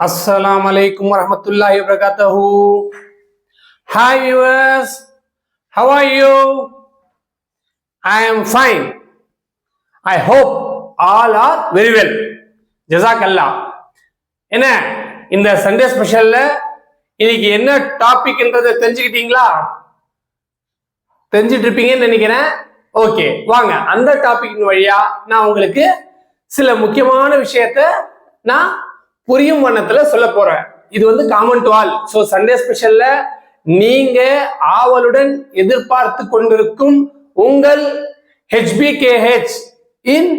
Assalamu alaikum warahmatullahi hi Hi viewers, how you I I fine I hope all all very well well. ஜசாக்கல்லா என்ன? இந்த Sunday ஸ்பெஷல்ல இன்னைக்கு என்ன டாபிக்ன்றதை தெரிஞ்சுக்கிட்டீங்களா? தெரிஞ்சிட்டு இருப்பீங்கன்னு நினைக்கிறேன். ஓகே வாங்க. அந்த டாபிக் வழியா நான் உங்களுக்கு சில முக்கியமான விஷயத்த நான் புரியும் வண்ணத்துல சொல்ல போறேன். இது வந்து common to all so Sunday ஸ்பெஷல்ல நீங்க ஆவலுடன் எதிர்பார்த்து கொண்டிருக்கும் உங்கள் ஹெச்பிகேஹெச் இன்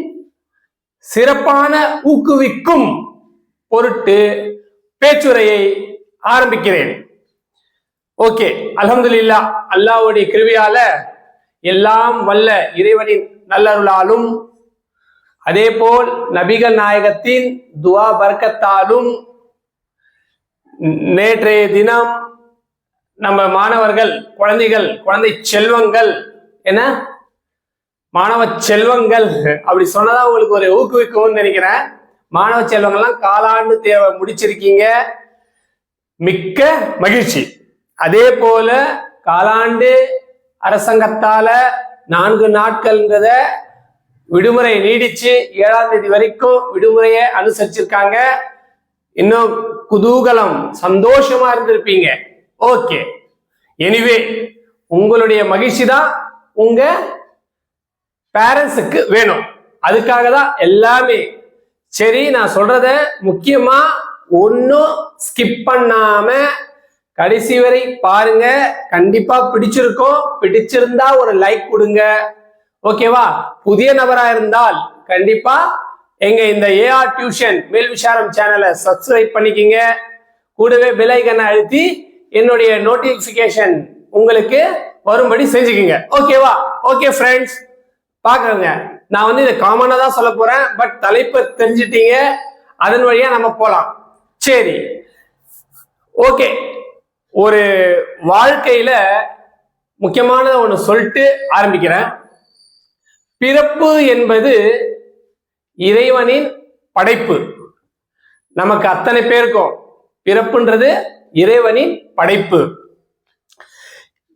சிறப்பான ஊக்குவிக்கும் பொருட்டு பேச்சுரையை ஆரம்பிக்கிறேன். ஓகே அல்ஹம்துலில்லா அல்லாஹ்வுடைய கிருவியால எல்லாம் வல்ல இறைவனின் நல்லருளாலும் அதே போல் நபிகள் நாயகத்தின் துவா பர்க்கத்தாலும் நேற்றைய தினம் நம்ம மாணவர்கள் குழந்தைகள் குழந்தை செல்வங்கள் என்ன? மாணவ செல்வங்கள் அப்படி சொன்னதா உங்களுக்கு ஒரு ஊக்குவிக்கும்னு நினைக்கிறேன். மாணவ செல்வங்கள்லாம் காலாண்டு தேவை முடிச்சிருக்கீங்க. மிக்க மகிழ்ச்சி. அதே போல காலாண்டு அரசாங்கத்தால நான்கு நாட்கள்ன்றத விடுமுறை நீடிச்சு ஏழாம் தேதி வரைக்கும் விடுமுறையை அனுசரிச்சிருக்காங்க. இன்னும் குதூகலம் சந்தோஷமா இருந்திருப்பீங்க. ஓகே எனிவே உங்களுடைய மகிழ்ச்சி தான் உங்க பேரண்ட்ஸுக்கு வேணும். அதுக்காக தான் எல்லாமே. சரி நான் சொல்றத முக்கியமா ஒன்றும் ஸ்கிப் பண்ணாம கடைசி வரை பாருங்க. கண்டிப்பா பிடிச்சிருக்கோம். பிடிச்சிருந்தா ஒரு லைக் கொடுங்க. ஓகேவா? புதிய நபரா இருந்தால் கண்டிப்பா எங்க இந்த ஏஆர் டியூஷன் மேல் விசாரம் சேனலை சப்ஸ்கிரைப் பண்ணிக்கிங்க. கூடவே பெல் ஐக்கனை அழுத்தி என்னுடைய நோட்டிபிகேஷன் உங்களுக்கு வரும்படி செஞ்சுக்கிங்க. ஓகேவா? ஓகே ஃப்ரெண்ட்ஸ் பாக்குறேங்க நான் வந்து இதை காமனா தான் சொல்ல போறேன். பட் தலைப்பை தெரிஞ்சிட்டீங்க. அதன் வழியா நம்ம போலாம். சரி. ஓகே. ஒரு வாழ்க்கையில முக்கியமானதை ஒன்று சொல்லிட்டு ஆரம்பிக்கிறேன். பிறப்பு என்பது இறைவனின் படைப்பு. நமக்கு அத்தனை பேருக்கும் பிறப்புன்றது இறைவனின் படைப்பு.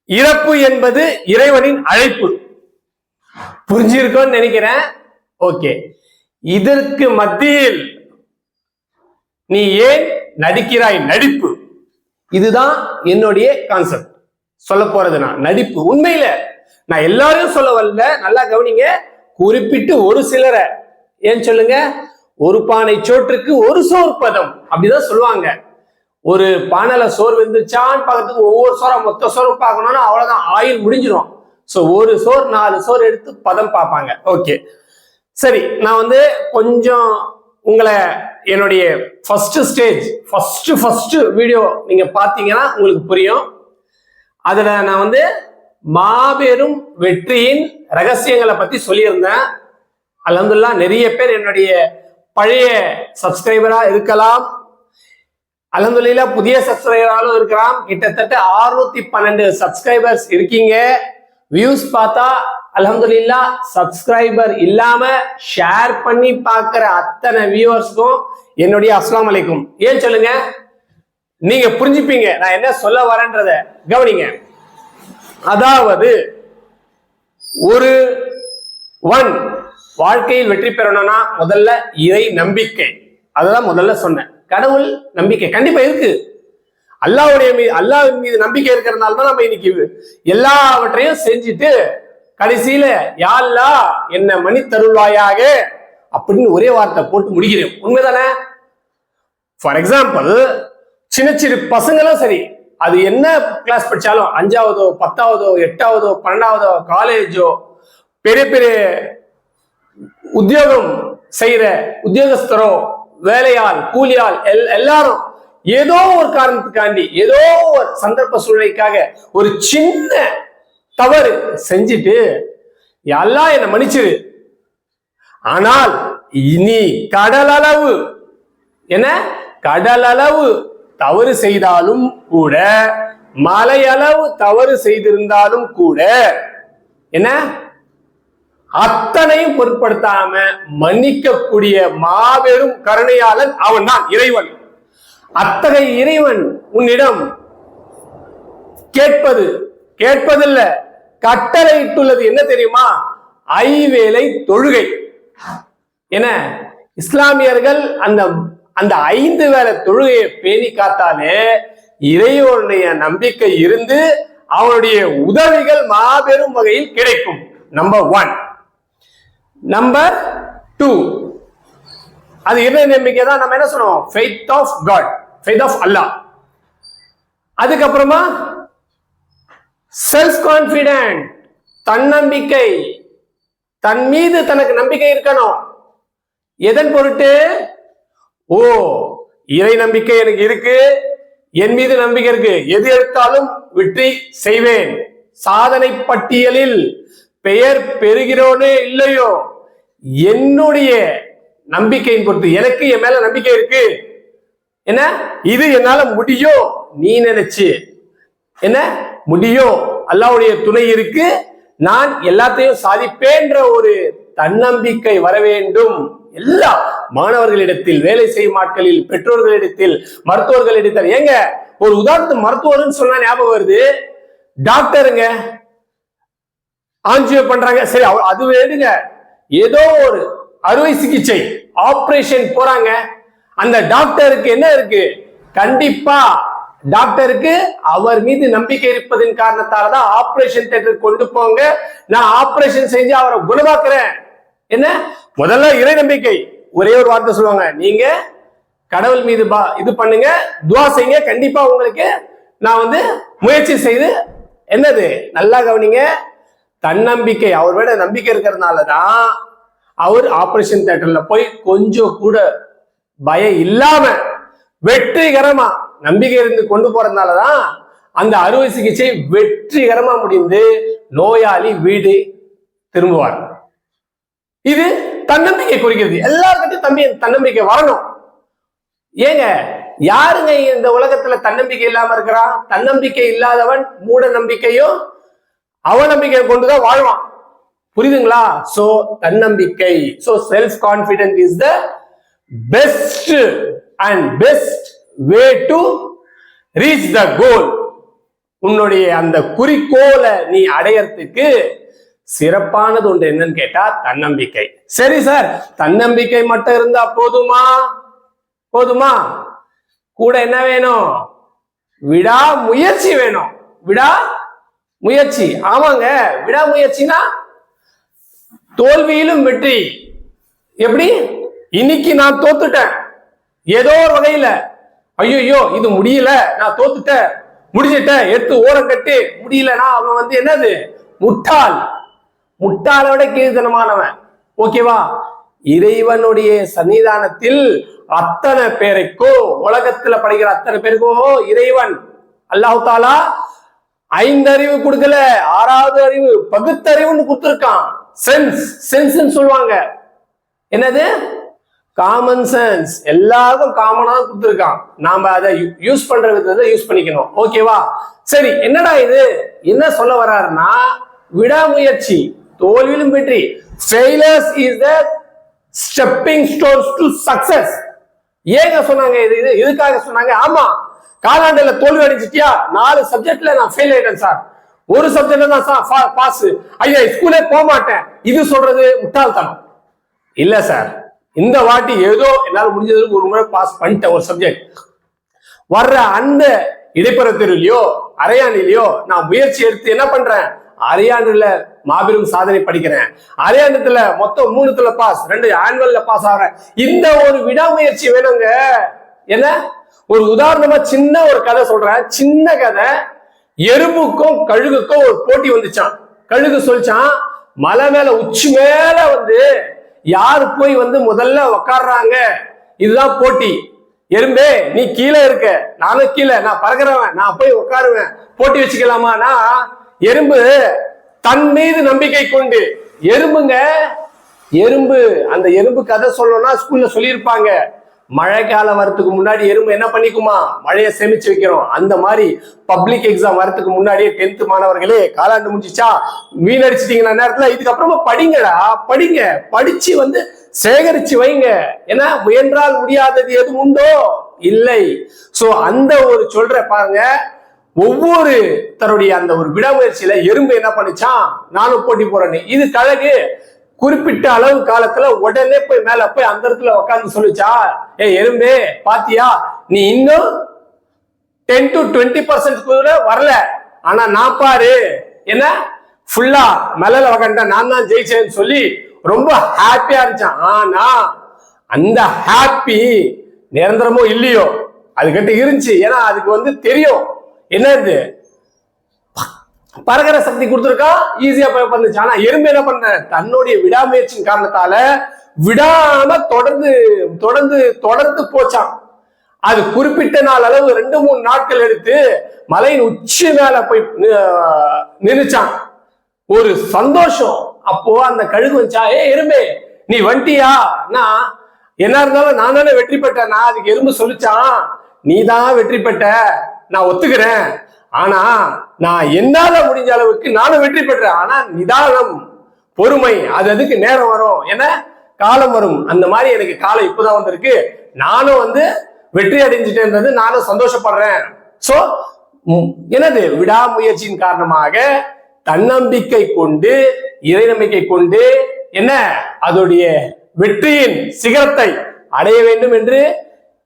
இறப்பு என்பது இறைவனின் அழைப்பு. புரிஞ்சிருக்கோன்னு நினைக்கிறேன்? ஓகே. இதற்கு மத்தியில் நீ ஏன் நடிக்கிறாய்? நடிப்பு. இதுதான் என்னுடைய கான்செப்ட் சொல்ல போறது நான். நடிப்பு. உண்மையில நான் எல்லாரையும் சொல்ல வரல. நல்லா கவனிங்க. குறிப்பிட்டு ஒரு சிலரை. ஏன் சொல்லுங்க? ஒரு பானை சோற்றுக்கு ஒரு சோர் பதம். அப்படிதான் சொல்லுவாங்க. ஒரு பானையில சோறு வெந்துச்சான்னு பார்க்கறதுக்கு ஒவ்வொரு சோறா மொத்த சோறு பார்க்கணும்னா அவ்வளவுதான் ஆயில் முடிஞ்சிடும் ஸோ ஒரு சோறு நாலு சோறு எடுத்து பதம் பார்ப்பாங்க. ஓகே சரி நான் வந்து கொஞ்சம் உங்களை என்னுடைய first stage first first video நீங்க பார்த்தீங்கன்னா உங்களுக்கு புரியும். அதுல நான் வந்து மாபெரும் வெற்றியின் ரகசியங்களை பத்தி சொல்லியிருந்தேன். அலமதுல்லா நிறைய பேர் என்னுடைய பழைய சப்ஸ்கிரைபரா இருக்கலாம். அலமதுல்லா புதிய சப்ஸ்கிரைபராலும் இருக்கலாம். கிட்டத்தட்ட 612 பன்னெண்டு சப்ஸ்கிரைபர்ஸ் இருக்கீங்க. வியூஸ் பார்த்தா அலமதுல்லா சப்ஸ்கிரைபர் இல்லாம ஷேர் பண்ணி பார்க்குற அத்தனை வியூவர்ஸ்க்கும் என்னுடைய அஸ்லாம் அலைக்கும். ஏன் சொல்லுங்க? நீங்க புரிஞ்சுப்பீங்க. நான் என்ன சொல்ல வரேன்றத கவனிங்க. அதாவது ஒரு ஒன் வாழ்க்கையில் வெற்றி பெறணும்னா முதல்ல இறை நம்பிக்கை. அதுதான் முதல்ல சொன்னேன். கடவுள் நம்பிக்கை. கண்டிப்பா இருக்கு. அல்லாவுடைய மீது அல்லாவின் மீது நம்பிக்கை இருக்கிறதுனால தான் நம்ம இன்னைக்கு எல்லாவற்றையும் செஞ்சுட்டு கடைசியில யாழ்லா என்ன மணி தருள்வாயாக அப்படின்னு ஒரே வார்த்தை போட்டு முடிக்கிறேன். உண்மைதானே? ஃபார் எக்ஸாம்பிள் சின்ன சின்ன பசங்களும் சரி அது என்ன கிளாஸ் படித்தாலும் அஞ்சாவதோ பத்தாவதோ எட்டாவதோ பன்னெண்டாவதோ காலேஜோ பெரிய பெரிய உத்தியோகம் செய்கிற உத்தியோகஸ்தரோ வேலையால் கூலியாள் எல் எல்லாரும் ஏதோ ஒரு காரணத்துக்காண்டி ஏதோ ஒரு சந்தர்ப்ப சூழ்நிலைக்காக ஒரு சின்ன தவறு செஞ்சுட்டு எல்லாம் என்னை மன்னிச்சிரு. ஆனால் இனி கடலளவு. என்ன? கடலளவு. தவறு செய்தாலும் கூட மலையளவு தவறு செய்திருந்தாலும் கூட என்ன? அத்தனையும் பொருட்படுத்தாம மன்னிக்கக்கூடிய மாபெரும் கருணையாளன் அவன் தான் இறைவன். அத்தகைய இறைவன் உன்னிடம் கேட்பது கேட்பதில்ல கட்டளையிட்டுள்ளது என்ன தெரியுமா? ஐவேளை தொழுகை. என இஸ்லாமியர்கள் அந்த அந்த ஐந்து வேளை தொழுகையை பேணி காத்தாலே இறைவனுடைய நம்பிக்கை இருந்து அவனுடைய உதவிகள் மாபெரும் வகையில் கிடைக்கும். நம்பர் ஒன் நம்பர் டூ அது இறை நம்பிக்கை தான் நம்ம என்ன சொல்லுவோம் faith of God faith of அல்லாஹ் அதுக்கப்புறமா செல்ஃப் கான்பிடென்ட் தன்னம்பிக்கை. தன் மீது தனக்கு நம்பிக்கை இருக்கணும். எதன் பொருட்டு? ஓ இறை நம்பிக்கை எனக்கு இருக்கு என் மீது நம்பிக்கை இருக்கு. எது எடுத்தாலும் வெற்றி செய்வேன். சாதனை பட்டியலில் பெயர் பெறுகிறோனே இல்லையோ? என்னுடைய நம்பிக்கையின் பொறுத்து எனக்கு என் மேல நம்பிக்கை இருக்கு. என்ன? இது என்னால முடியும் நீ நினைச்சு. என்ன? முடியும் அல்லாவுடைய துணை இருக்கு. நான் எல்லாத்தையும் சாதிப்பேன்ற ஒரு தன்னம்பிக்கை வர வேண்டும். எல்லா மாணவர்களிடத்தில் வேலை செய்யும் ஆட்களில் பெற்றோர்களிடத்தில் மருத்துவர்களிடத்தில். ஏங்க ஒரு உதாரணத்து மருத்துவர்னு சொன்னா ஞாபகம் வருது? டாக்டருங்க ஆஞ்சியோ பண்றாங்க. சரி அது வேணுங்க ஏதோ ஒரு அறுவை சிகிச்சை ஆபரேஷன் போறாங்க. அந்த டாக்டருக்கு என்ன இருக்கு? கண்டிப்பா டாக்டருக்கு அவர் மீது நம்பிக்கை இருப்பதின் காரணத்தால தான் ஆபரேஷன் தேட்டருக்கு கொண்டு போங்க. நான் ஆபரேஷன் செஞ்சு அவரை குணமாக்குறேன். என்ன? முதல்ல இறை நம்பிக்கை. ஒரே ஒரு வார்த்தை சொல்லுவாங்க. நீங்க கடவுள் மீது பா இது பண்ணுங்க துவா செய்யுங்க. கண்டிப்பா உங்களுக்கு நான் வந்து முயற்சி செய்து என்னது? நல்லா கவனிங்க. தன்னம்பிக்கை. அவர் மேல நம்பிக்கை இருக்கிறதுனால தான் அவர் ஆபரேஷன் தியேட்டர்ல போய் கொஞ்சம் கூட பயம் இல்லாம வெற்றிகரமா நம்பிக்கை இருந்து கொண்டு போறதுனால தான் அந்த அறுவை சிகிச்சை வெற்றிகரமா முடிந்து நோயாளி வீடு திரும்புவார். இது தன்னம்பிக்கை குறிக்கிறது. எல்லாருக்கிட்டையும் தம்பி தன்னம்பிக்கை வரணும். ஏங்க யாருங்க இந்த உலகத்துல தன்னம்பிக்கை இல்லாம இருக்கிறான் தன்னம்பிக்கை இல்லாதவன் மூட நம்பிக்கையும் அவநம்பிக்கையை கொண்டுதான் வாழ்வான். புரியுதுங்களா? சோ தன்னம்பிக்கை. So self confident is the best and best way to reach the goal உன்னுடைய அந்த குறிக்கோளை நீ அடையறதுக்கு சிறப்பானது ஒன்று என்னன்னு கேட்டா தன்னம்பிக்கை. சரி சார் தன்னம்பிக்கை மட்டும் இருந்தா போதுமா? போதுமா? கூட என்ன வேணும்? விடா முயற்சி வேணும். விடா முயற்சி. ஆமாங்க விடா முயற்சினா தோல்வியிலும் வெற்றி. எப்படி? இன்னைக்கு நான் தோத்துட்டேன். ஏதோ ஒரு வகையில. ஐயோ இது முடியல. நான் தோத்துட்டேன். முடிஞ்சிட்டேன். எடுத்து ஓரம் கட்டி முடியலன்னா அவன் வந்து என்னது? முட்டாள். முட்டாளை விட கீழ்த்தனமானவன். ஓகேவா? இறைவனுடைய சன்னிதானத்தில் அத்தனை பேருக்கோ உலகத்துல படைக்கிற அத்தனை பேருக்கோ இறைவன் அல்லாஹ் தாலா ஐந்தறிவு கொடுக்கல ஆறாவது அறிவு பகுத்தறிவுன்னு கொடுத்துருக்கான். சென்ஸ் சென்ஸ் சொல்லுவாங்க. என்னது? காமன் சென்ஸ் எல்லாருக்கும் காமனா கொடுத்துருக்கான். நாம அதை யூஸ் பண்ற விதத்தை யூஸ் பண்ணிக்கணும். ஓகேவா? சரி என்னடா இது? என்ன சொல்ல வர்றாருன்னா விடாமுயற்சி. தோல்வியிலும் வெற்றி. Failures is the stepping stones to success ஏங்க சொன்னாங்க இது? இது இதுக்காக சொன்னாங்க? ஆமா. காலாண்டுல தோல்வி அடைஞ்சிட்டியா? நாலு சப்ஜெக்ட்ல நான் ஃபெயில் ஆயிட்டேன் சார் ஒரு சப்ஜெக்ட்ல தான் சார் பாஸ் ஐயா ஸ்கூலே போக மாட்டேன் இது சொல்றது முட்டாள்தனம். இல்ல சார் இந்த வாட்டி ஏதோ என்னால முடிஞ்சதுக்கு ஒரு முறை பாஸ் பண்ணிட்டேன் ஒரு சப்ஜெக்ட் வர்ற அந்த இடைப்பெறத்திலையோ அரையாணிலையோ நான் முயற்சி எடுத்து என்ன பண்றேன்? அரையாண்டுல மாபெரும் சாதனை படிக்கிறேன். அரையாண்டுல மொத்தம் மூணுத்துல பாஸ் ரெண்டு ஆனுவல்ல பாஸ் ஆகிறேன் இந்த ஒரு விடாமுயற்சி வேணுங்க. என்ன? ஒரு உதாரணமா சின்ன ஒரு கதை சொல்றேன். சின்ன கதை. எறும்புக்கும் கழுகுக்கும் ஒரு போட்டி வந்துச்சான் கழுகு சொல்லிச்சான் மலை மேல உச்சி மேல வந்து யார் போய் வந்து முதல்ல உக்காடுறாங்க இதுதான் போட்டி. எறும்பே நீ கீழே இருக்க. நானும் கீழே. நான் பறக்கிறவன். நான் போய் உட்காருவேன் போட்டி வச்சுக்கலாமானா? எறும்பு தன் மீது நம்பிக்கை கொண்டு. எறும்புங்க எறும்பு அந்த எறும்பு கதை சொல்லணும்னா ஸ்கூல்ல சொல்லியிருப்பாங்க. மழை காலம் முன்னாடி எறும்பு என்ன பண்ணிக்குமா? மழையை சேமிச்சு வைக்கிறோம் அந்த மாதிரி பப்ளிக் எக்ஸாம் வரத்துக்கு முன்னாடியே டென்த் மாணவர்களே காலாண்டு முடிஞ்சிச்சா? வீணடிச்சிட்டீங்கன்னா நேரத்துல? இதுக்கப்புறமா படிங்கடா படிங்க. படிச்சு வந்து சேகரிச்சு வைங்க. ஏன்னா முயன்றால் முடியாதது எதுவும் உண்டோ? இல்லை. சோ அந்த ஒரு சொல்ற பாருங்க. ஒவ்வொரு தன்னுடைய அந்த ஒரு விடாமுயற்சியில எறும்பு என்ன பண்ணுச்சான் நானும் போட்டி போறேன்னு இது கழகு குறிப்பிட்ட அளவு காலத்துல உடனே போய் மேல போய் அந்த இடத்துல உட்காந்து சொல்லிச்சா? ஏ எறும்பே பாத்தியா? நீ இன்னும் டென் டு டுவெண்ட்டி பர்சன்ட் கூட வரல. ஆனா நான் பாரு. என்ன? ஃபுல்லா மேல உக்காண்டா நான் தான் ஜெயிச்சேன்னு சொல்லி ரொம்ப ஹாப்பியா இருந்துச்சான் ஆனா அந்த ஹாப்பி நிரந்தரமோ இல்லையோ? அதுக்கிட்ட இருந்துச்சு. ஏன்னா அதுக்கு வந்து தெரியும். என்ன இது பறக்கிற சக்தி கொடுத்துருக்கா? ஈஸியா போய் பண்ணுச்சு. ஆனா எறும்பு என்ன பண்ண? தன்னுடைய விடாமுயற்சியின் காரணத்தால விடாம தொடர்ந்து தொடர்ந்து தொடர்ந்து போச்சான் அது குறிப்பிட்ட நாள் அளவு ரெண்டு மூணு நாட்கள் எடுத்து மலையின் உச்சி மேல போய் நின்றுச்சான் ஒரு சந்தோஷம். அப்போ அந்த கழுகு வச்சா ஏ எறும்பே நீ வண்டியா? நான் என்ன இருந்தாலும் நான் தானே வெற்றி பெற்றேன். நான் அதுக்கு எறும்பு சொல்லிச்சான் நீ தான் வெற்றி பெற்ற. நான் ஒத்துக்கிறேன். ஆனா நான் என்னால முடிஞ்ச அளவுக்கு நானும் வெற்றி பெற்றேன். ஆனா நிதானம் பொறுமை அது அதுக்கு நேரம் வரும். என்ன? காலம் வரும். அந்த மாதிரி எனக்கு காலம் இப்பதான் வந்திருக்கு. நானும் வந்து வெற்றி அடைஞ்சிட்டேன்றது நானும் சந்தோஷப்படுறேன். சோ எனது விடாமுயற்சியின் காரணமாக தன்னம்பிக்கை கொண்டு இறை நம்பிக்கை கொண்டு என்ன? அதோடைய வெற்றியின் சிகரத்தை அடைய வேண்டும் என்று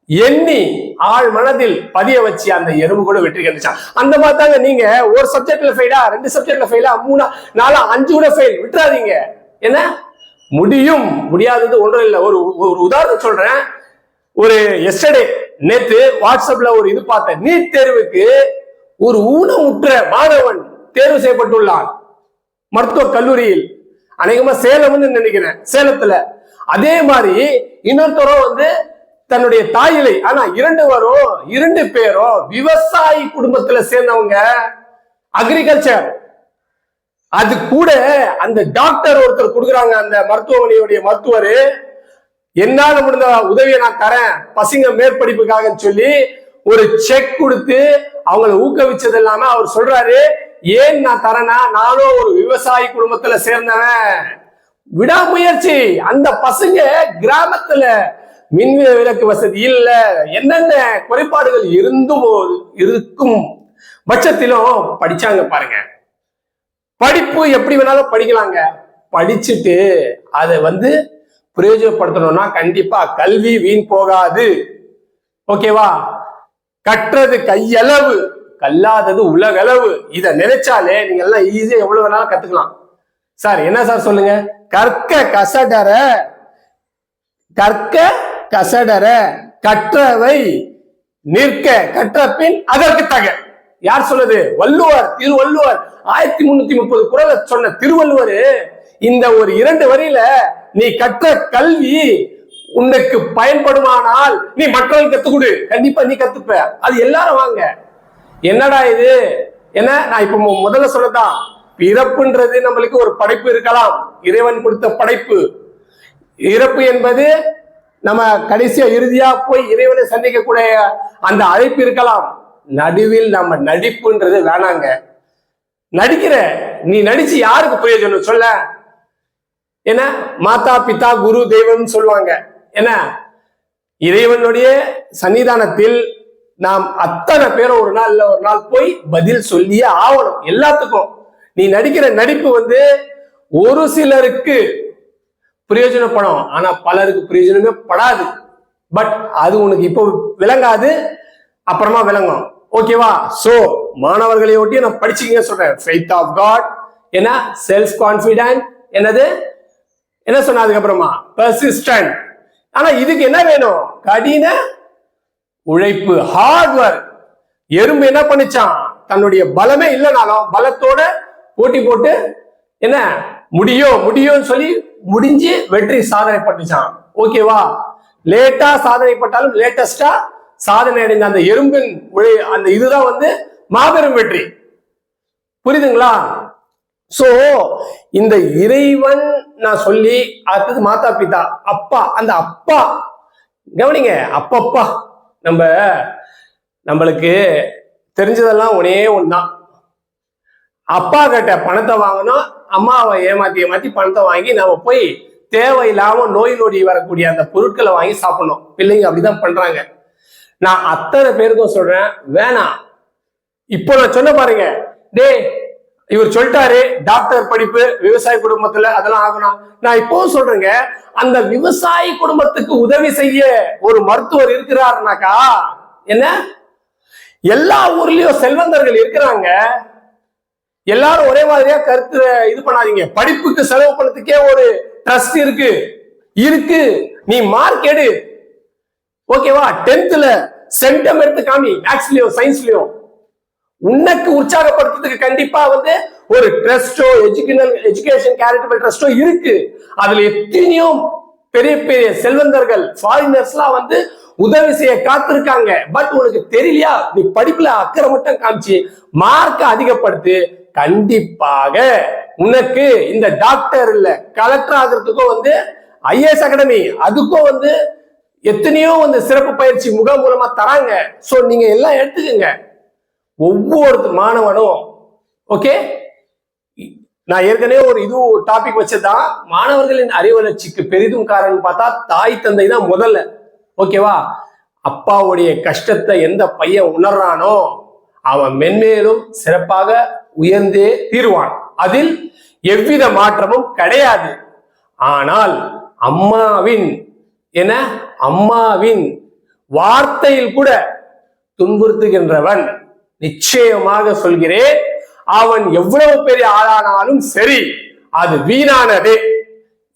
எண்ணி ஆள் மனதில் பதிய வச்சு அந்த எறும்பு கூட வெற்றி கிடைச்சான் அந்த மாதிரி தாங்க நீங்க ஒரு சப்ஜெக்ட்ல ஃபெயிலா ரெண்டு சப்ஜெக்ட்ல ஃபெயிலா மூணா நாலா அஞ்சு கூட ஃபெயில் விட்டுறாதீங்க. என்ன? முடியும். முடியாதது ஒன்றும் இல்லை. ஒரு ஒரு உதாரணம் சொல்றேன். ஒரு எஸ்டர்டே நேத்து வாட்ஸ்அப்ல ஒரு இது பார்த்தேன். நீட் தேர்வுக்கு ஒரு ஊனமுற்ற மாணவன் தேர்வு செய்யப்பட்டுள்ளான். மருத்துவ கல்லூரியில். அநேகமா சேலம்னு நினைக்கிறேன். சேலத்துல. அதே மாதிரி இன்னொருத்தரும் வந்து தன்னுடைய தாயிலை ஆனா இரண்டு வரும் இரண்டு பேரும் விவசாயி குடும்பத்துல சேர்ந்தவங்க அக்ரிகல்ச்சர் அது கூட அந்த டாக்டர் ஒருத்தர் கொடுக்குறாங்க அந்த மருத்துவமனையுடைய மருத்துவர். என்னால முடிந்த உதவியை நான் தரேன் பசங்க மேற்படிப்புக்காக சொல்லி ஒரு செக் கொடுத்து அவங்கள ஊக்குவிச்சது இல்லாம அவர் சொல்றாரு ஏன் நான் தரேன்னா நானும் ஒரு விவசாயி குடும்பத்துல சேர்ந்தவன். விடாமுயற்சி அந்த பசங்க கிராமத்துல மின் விளக்கு வசதி இல்ல. என்னென்ன குறைபாடுகள் இருந்தும் இருக்கும் பட்சத்திலும் படிச்சாங்க பாருங்க. படிப்பு எப்படி வேணாலும் படிக்கலாங்க. படிச்சுட்டு அதை வந்து பிரயோஜனப்படுத்தணும்னா கண்டிப்பா கல்வி வீண் போகாது. ஓகேவா கற்றது கையளவு கல்லாதது உலகளவு. இதை நினைச்சாலே நீங்க எல்லாம் ஈஸியா எவ்வளவு வேணாலும் கத்துக்கலாம். சார் என்ன சார் சொல்லுங்க? கற்க கசடர கற்க கசடர கற்றவை நிற்க கற்ற பின் அதற்கு தக யார் சொல்லுது? வள்ளுவர் திருவள்ளுவர் ஆயிரத்தி முன்னூத்தி முப்பது குரல சொன்ன திருவள்ளுவர் இந்த ஒரு இரண்டு வரியில நீ கற்ற கல்வி உனக்கு பயன்படுமானால் நீ மற்றவர்கள் கத்துக் கொடு. கண்டிப்பா நீ கத்துப்ப. அது எல்லாரும் வாங்க. என்னடா இது? என்ன? நான் இப்ப முதல்ல சொல்லதான் பிறப்புன்றது நம்மளுக்கு ஒரு படைப்பு இருக்கலாம். இறைவன் கொடுத்த படைப்பு. இறப்பு என்பது நம்ம கடைசியா இறுதியா போய் இறைவனை சந்திக்கக்கூடிய அந்த அழைப்பு இருக்கலாம். நடுவில் நம்ம நடிப்புன்றது வேணாங்க. நடிக்கிற நீ நடிச்சு யாருக்கு பிரயோஜனம் சொல்ல? என்ன? மாதா பிதா குரு தெய்வம் சொல்லுவாங்க. என்ன? இறைவனுடைய சன்னிதானத்தில் நாம் அத்தனை பேரும் ஒரு நாள் இல்ல ஒரு நாள் போய் பதில் சொல்லியே ஆகணும். எல்லாத்துக்கும். நீ நடிக்கிற நடிப்பு வந்து ஒரு சிலருக்கு பிரயோஜனப்படும். ஆனா பலருக்கு பிரயோஜனமே படாது. பட் அது உனக்கு இப்போ விளங்காது அப்புறமா விளங்கும். ஓகேவா சோ மாணவர்களை ஒட்டி நான் படிச்சுக்கங்க சொல்றேன். ஃபெய்த் ஆஃப் காட் என்ன? செல்ஃப் கான்பிடன்ட் என்னது? என்ன சொன்ன அதுக்கப்புறமா? பர்சிஸ்டன்ட் ஆனா இதுக்கு என்ன வேணும்? கடின உழைப்பு ஹார்ட் ஒர்க் எறும்பு என்ன பண்ணிச்சான்? தன்னுடைய பலமே இல்லைனாலும் பலத்தோட போட்டி போட்டு என்ன? முடியும் முடியும்னு சொல்லி முடிஞ்சு வெற்றி சாதனை பண்ணிச்சான். ஓகேவா லேட்டா சாதனை பட்டாலும் லேட்டஸ்டா சாதனை அடைந்த அந்த எறும்பின் உழை அந்த இதுதான் வந்து மாபெரும் வெற்றி. புரியுதுங்களா? சோ இந்த இறைவன் நான் சொல்லி அடுத்தது மாதா பிதா அப்பா அந்த அப்பா கவனிங்க அப்பப்பா. நம்ம நம்மளுக்கு தெரிஞ்சதெல்லாம் ஒன்னே ஒண்ணுதான். அப்பா கிட்ட பணத்தை வாங்கணும் அம்மாவை ஏமாத்தி ஏமாத்தி பணத்தை வாங்கி நாம போய் தேவையில்லாம நோய் நொடி வரக்கூடிய அந்த பொருட்களை வாங்கி சாப்பிடணும். பிள்ளைங்க அப்படிதான் பண்றாங்க. நான் அத்தனை பேருக்கும் சொல்றேன் வேணாம். இப்போ நான் சொன்ன பாருங்க. டேய் இவர் சொல்லிட்டாரு டாக்டர் படிப்பு விவசாய குடும்பத்துல அதெல்லாம் ஆகணும். நான் இப்போ சொல்றேங்க அந்த விவசாயி குடும்பத்துக்கு உதவி செய்ய ஒரு மருத்துவர் இருக்கிறாருனாக்கா என்ன? எல்லா ஊர்லயும் செல்வந்தர்கள் இருக்கிறாங்க. எல்லாரும் ஒரே மாதிரியா கருத்து இது பண்ணாதீங்க. படிப்புக்கு செலவு பண்ணதுக்கே ஒரு ட்ரஸ்ட் இருக்கு. இருக்கு. நீ மார்க் எடு. ஓகேவா டென்த்ல சென்டம் எடுத்து காமி. மேக்ஸ்லயும் சயின்ஸ்லயும் உனக்கு உற்சாகப்படுத்துறதுக்கு கண்டிப்பா வந்து ஒரு ட்ரஸ்டோ எஜுகேஷன் எஜுகேஷன் கேரிட்டபிள் ட்ரஸ்டோ இருக்கு. அதுல எத்தனையோ பெரிய பெரிய செல்வந்தர்கள் ஃபாரினர்ஸ்லாம் வந்து உதவி செய்ய காத்திருக்காங்க. பட் உனக்கு தெரியலையா? நீ படிப்புல அக்கறை மட்டும் காமிச்சு மார்க்கை அதிகப்படுத்து கண்டிப்பாக உனக்கு இந்த டாக்டர் இல்ல கலெக்டர் ஆகிறதுக்கும் வந்து ஐஏஎஸ் அகாடமி அதுக்கும் வந்து எத்தனையோ வந்து சிறப்பு பயிற்சி முகாம் மூலமா தராங்க. சோ நீங்க எல்லாம் எடுத்துக்கங்க. ஒவ்வொரு மாணவனும் ஓகே நான் ஏற்கனவே ஒரு இது டாபிக் வச்சதுதான் மாணவர்களின் அறிவளர்ச்சிக்கு பெரிதும் காரணம் பார்த்தா தாய் தந்தை தான் முதல்ல. ஓகேவா அப்பாவுடைய கஷ்டத்தை எந்த பையன் உணர்றானோ அவன் மென்மேலும் சிறப்பாக உயர்ந்தே தீருவான். அதில் எவ்வித மாற்றமும் கிடையாது. ஆனால் அம்மாவின் என அம்மாவின் வார்த்தையில் கூட துன்புறுத்துகின்றவன். நிச்சயமாக சொல்கிறேன் அவன் எவ்வளவு பெரிய ஆளானாலும் சரி அது வீணானதே.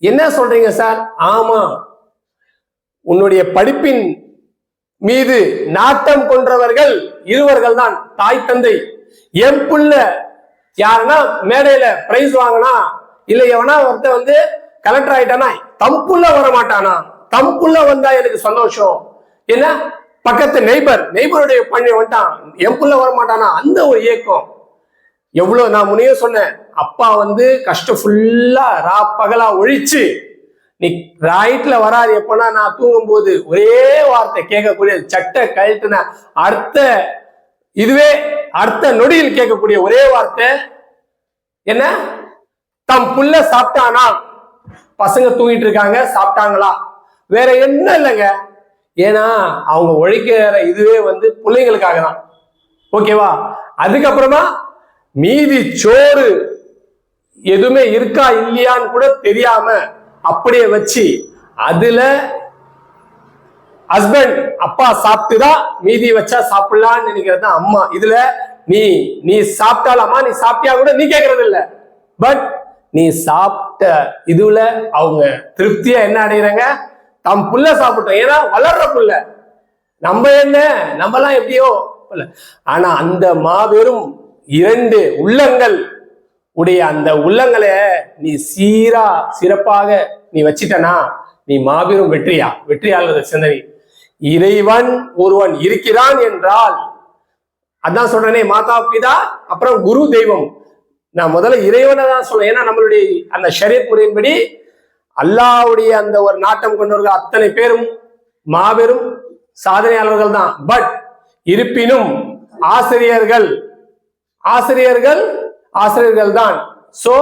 என்ன சொல்றீங்க சார்? ஆமா. உன்னுடைய படிப்பின் மீது நாட்டம் கொன்றவர்கள் இருவர்கள் தான் தாய் தந்தை. என் புள்ள யாருன்னா மேடையில பிரைஸ் வாங்கினா இல்ல எவனா ஒருத்தன் வந்து கலெக்டர் ஆயிட்டானா தம்புள்ள வர மாட்டானா தம்புள்ள வந்தா எனக்கு சந்தோஷம். என்ன? பக்கத்து நெய்பர் நெய்பருடைய பண்ணி வந்துட்டான். என் புள்ள வர மாட்டானா அந்த ஒரு இயக்கம் எவ்வளவு நான் முனையே சொன்னேன். அப்பா வந்து கஷ்டம் ஃபுல்லா ரா பகலா ஒழிச்சு நீ ரைட்ல வராது. எப்பனா நான் தூங்கும் போது ஒரே வார்த்தை கேட்கக்கூடிய சட்டை கழட்டுன அடுத்த இதுவே அடுத்த நொடியில் கேட்கக்கூடிய ஒரே வார்த்தை. என்ன? தம் புள்ள சாப்பிட்டானா? பசங்க தூங்கிட்டு இருக்காங்க சாப்பிட்டாங்களா? வேற என்ன இல்லைங்க? ஏன்னா அவங்க உழைக்கிற இதுவே வந்து பிள்ளைங்களுக்காக தான். ஓகேவா? அதுக்கப்புறமா மீதி சோறு எதுவுமே இருக்கா இல்லையான்னு கூட தெரியாம அப்படியே வச்சு அதுல ஹஸ்பண்ட் அப்பா சாப்பிட்டுதான் மீதி வச்சா சாப்பிடலாம்னு நினைக்கிறது தான் அம்மா. இதுல நீ நீ சாப்பிட்டாலாமா? நீ சாப்பிட்டியா கூட நீ கேட்கறது இல்ல பட் நீ சாப்பிட்ட இதுல அவங்க திருப்தியா என்ன அடைகிறாங்க தம் புள்ள சாப்பிட்டோம். ஏன்னா வளர்ற புள்ள. நம்ம என்ன? நம்மலாம் எப்படியோ ஆனா அந்த மாபெரும் இரண்டு உள்ளங்கள் உடைய அந்த உள்ளங்களை நீ சீரா சிறப்பாக நீ வச்சிட்டனா நீ மாபெரும் வெற்றியா? வெற்றியாளர் சிந்தனை இறைவன் ஒருவன் இருக்கிறான் என்றால் அதான் சொல்றேனே மாதா பிதா அப்புறம் குரு தெய்வம். நான் முதல்ல இறைவனை தான் சொல்றேன். ஏன்னா நம்மளுடைய அந்த ஷரியத் முறையின்படி அல்லாவுடைய அந்த ஒரு நாட்டம் கொண்டவர்கள் அத்தனை பேரும் மாபெரும் சாதனையாளர்கள் தான். பட் இருப்பினும் ஆசிரியர்கள் ஆசிரியர்கள் ஆசிரியர்கள் தான். சோ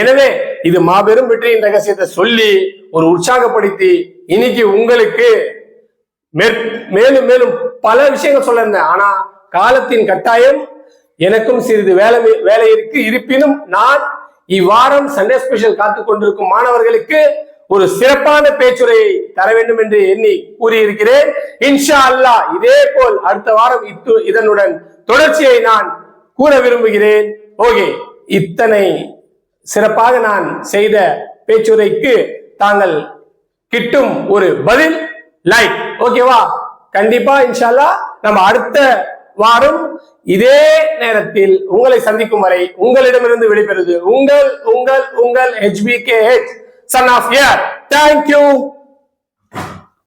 எனவே இது மாபெரும் வெற்றியின் ரகசியத்தை சொல்லி ஒரு உற்சாகப்படுத்தி இன்னைக்கு உங்களுக்கு மேலும் மேலும் பல விஷயங்கள் சொல்லியிருந்தேன். ஆனா காலத்தின் கட்டாயம் எனக்கும் சிறிது வேலை வேலை இருக்கு. இருப்பினும் நான் இவ்வாரம் சண்டே ஸ்பெஷல் காத்து கொண்டிருக்கும் மாணவர்களுக்கு ஒரு சிறப்பான பேச்சுரையை தர வேண்டும் என்று எண்ணி கூறியிருக்கிறேன். இன்ஷா அல்லாஹ் இதே போல் அடுத்த வாரம் இத்து இதனுடன் தொடர்ச்சியை நான் கூற விரும்புகிறேன். ஓகே இத்தனை சிறப்பாக நான் செய்த பேச்சுரைக்கு தாங்கள் கிட்டும் ஒரு பதில் லைக் ஓகேவா கண்டிப்பா இன்ஷால்லா நம்ம அடுத்த வாரம் இதே நேரத்தில் உங்களை சந்திக்கும் வரை உங்களிடமிருந்து விடைபெறுவது உங்கள் உங்கள் உங்கள் HBK ஹெச் சன் ஆஃப் இயர் தேங்க்யூ